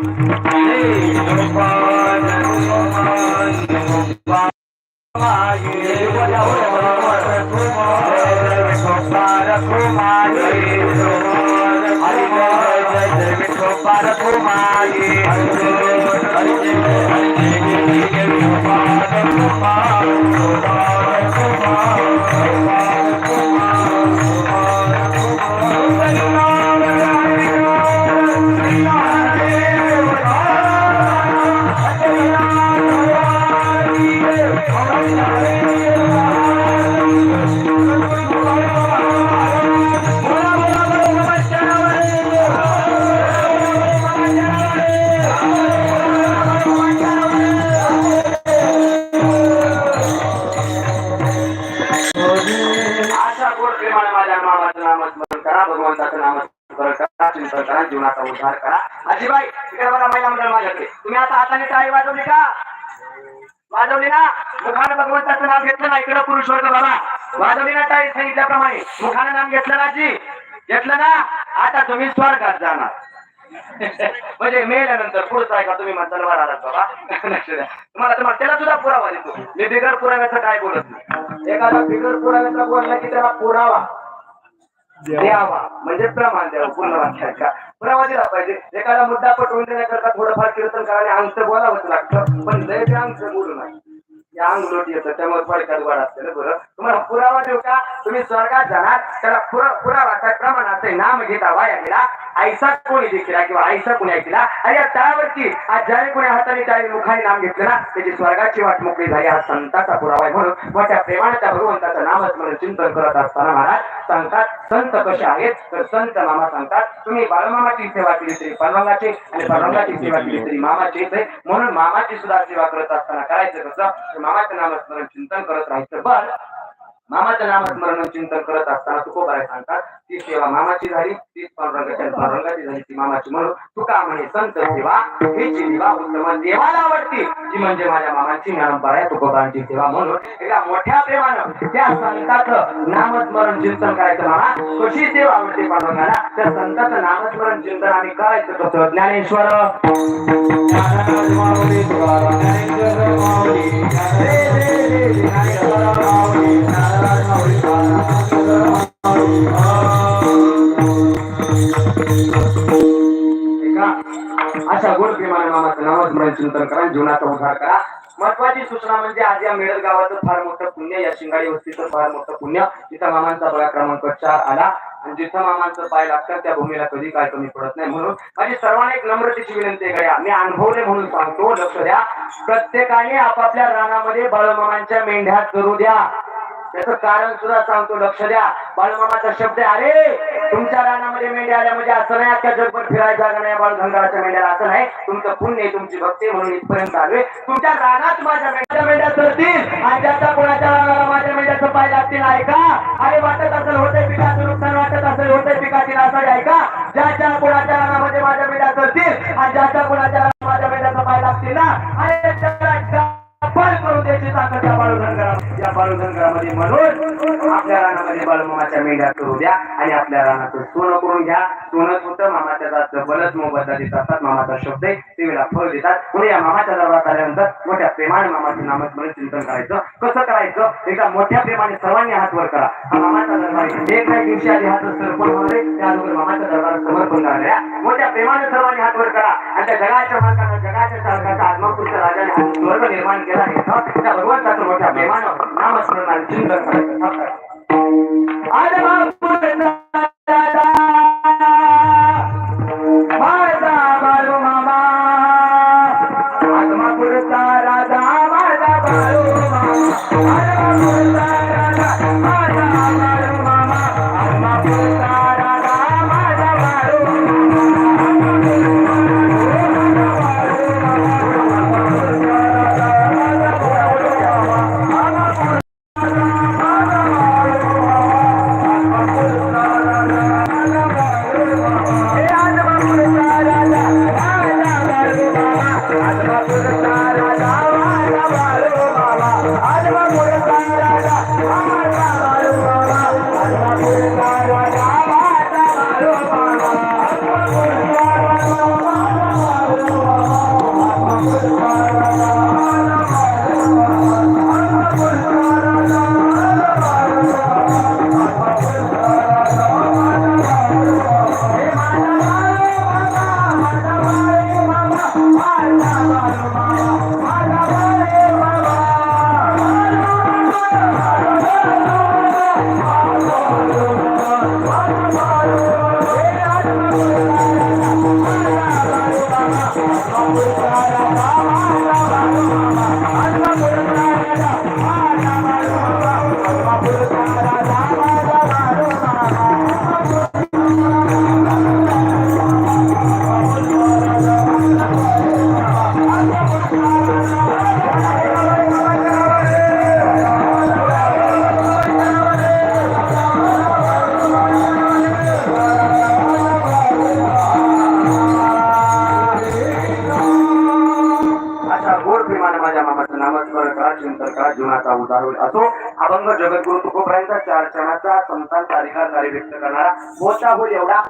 अशा गोड जीवनाचा उद्धार करा. अजिबाई इकडे बघा महिला मंडळ माझ्याकडे. तुम्ही आता हाताने टाळी वाजवली का? वाजवली ना? मुखाने भगवंताचं नाव घेतलं ना इकडं पुरुष वर्ग बाबा. वाजवली ना टाळी सांगितल्याप्रमाणे मुखाने नाम घेतलं ना जी घेतलं ना? आता तुम्ही स्वर्गात जाणार. म्हणजे मेल्यानंतर पुढचं आहे का तुम्ही म्हणताना वर आलात बाबा. लक्ष द्या तुम्हाला तर त्याला सुद्धा पुरावा देतो. मी बिगर पुराव्याचं काय बोलत नाही. एखादा बिगर पुराव्याचा बोलला की त्याला पुरावा द्यावा. म्हणजे प्रमाण द्यावं पूर्ण वाक्यात का? पुरावा दिला पाहिजे. एखादा मुद्दा पटवून देण्याकरता थोडंफार कीर्तन करायला अंश बोलावंच लागतं. पण लय बी बोलू नये अंग लोट येतं त्यामुळे थोडक्यात वाढ असते ना बरं तुम्हाला पुरावा देऊ का? तुम्ही स्वर्गात जाणार त्याला पुरा पुरावाचा प्रमाणात नाम घेता वाया गेला. ऐसा कोणी देखील किंवा ऐसा कोणी ऐकला? आणि या तळावरती आज ज्याने कोणी हाताने त्याने मुखाने नाम घेतलं ना त्याची स्वर्गाची वाट मोकळी झाली हा संताचा पुरावा आहे म्हणून मोठ्या प्रेमाने त्या भगवंताचं नामच म्हणून चिंतन करत असताना महाराज सांगतात संत कसे आहेत तर संत मामा सांगतात तुम्ही बाळमामाची सेवा केली तरी पालवांगाची आणि परवाची सेवा केली तरी मामाची म्हणून मामाची सुद्धा सेवा करत असताना करायचं कसं? मामाचं नामस्मरण चिंतन करत राहायचं. बरं मामाचं नामस्मरण चिंतन करत असताना तुकोबाराय सांगतात ती सेवा मामाची झाली तीच पांडुरंगाची पांडुरंगाची झाली ती मामाची. म्हणून तुका म्हणे संत सेवा हीची सेवा उत्तम देवाला आवडती ती म्हणजे माझ्या मामाची ज्ञानपरा आहे तुकोबारांची सेवा. म्हणून एका मोठ्या प्रेमानं त्या संताचं नामस्मरण चिंतन करायचं मामा कशी सेवा आवडते पांडुरंगाला त्या संताचं नामस्मरण चिंतन आम्ही करायचं कसं? ज्ञानेश्वर ज्ञानेश्वर. अशा गोड प्रेमाने मामाचं नामस्मरण चिंतन करा जीवनाचा उद्धार करा. महत्वाची सूचना म्हणजे आज या मेळल गावाचं फार मोठं पुण्य या शिंगाडी वस्तीचं फार मोठं पुण्य. तिथं मामांचा बघा क्रमांक चार आला. आणि जिथं मामांचं पाय लागतं त्या भूमीला कधी काय कमी पडत नाही. म्हणून माझी सर्वांना एक नम्रतेची विनंती आहे गड्या. मी अनुभवले म्हणून सांगतो लक्ष द्या. प्रत्येकाने आपापल्या रानामध्ये बाळमामांच्या मेंढ्या करू द्या. त्याचं कारण सुद्धा सांगतो लक्ष द्या. बाळमामाचा शब्द अरे तुमच्या रानामध्ये मेंढ्या आल्या म्हणजे असं नाही अख्ख्या जगभर फिरायला जागा नाही बाळगंगाच्या मेंढ्याला असं नाही. तुमचं पुण्य तुमची भक्ती म्हणून इथपर्यंत आलोय. तुमच्या रानात माझ्या मेंढ्या मेंढ्या चरतील आणि त्याचा कोणाच्या रानाला माझ्या मेंढ्याचं पाय लागतील ऐका. अरे वाटत असेल होतंय पिकाचं नुकसान वाटत असेल होतंय पिकाची नासाडी ऐका. ज्याच्या कोणाच्या रानामध्ये माझ्या मेंढ्या चढतील आणि ज्याच्या कोणाच्या माझ्या मेंढ्याचं पाय लागतील ना अरे पण ताकद या बाळूधनगरा या बाळूधनगरामध्ये म्हणून आपल्या रानामध्ये बाळूमामाच्या मेंढ्या करू द्या आणि आपल्या रानाचं सोनं करून घ्या. सोनं मामाच्या जात बलच मोबदला देत असतात मामाचा शब्द आहे ते वेळा फळ देतात. म्हणून या मामाच्या दरबारात आल्यानंतर मोठ्या प्रेमाने मामाचे नामस्मरण चिंतन करायचं. कसं करायचं? एकदा मोठ्या प्रेमाने सर्वांनी हात वर करा. हा मामाचा दरबार एक काही दिवशी आधी हात सरपण होते त्या अगोदर मामाच्या दरबारात समर्पण करायला मोठ्या प्रेमाने सर्वांनी हात वर करा. आणि त्या जगाच्या मालकानं जगाच्या चालकाचा आत्मापूरच्या राजाने हा स्वर्ग निर्माण केला आहे त्या भगवंताचं मोठ्या प्रेमानं नामस्मरणाने चिंतन करायचं. प्रेमाने माझ्या मामाचं नामस्मरण करा चिंतन करा जीवनाचा उदार होईल. असो अभंग जगद्गुरु तुकोपर्यंत चार क्षणाचा संतान अधिकार कार्य व्यक्त करणारा मोठा होईल एवढा.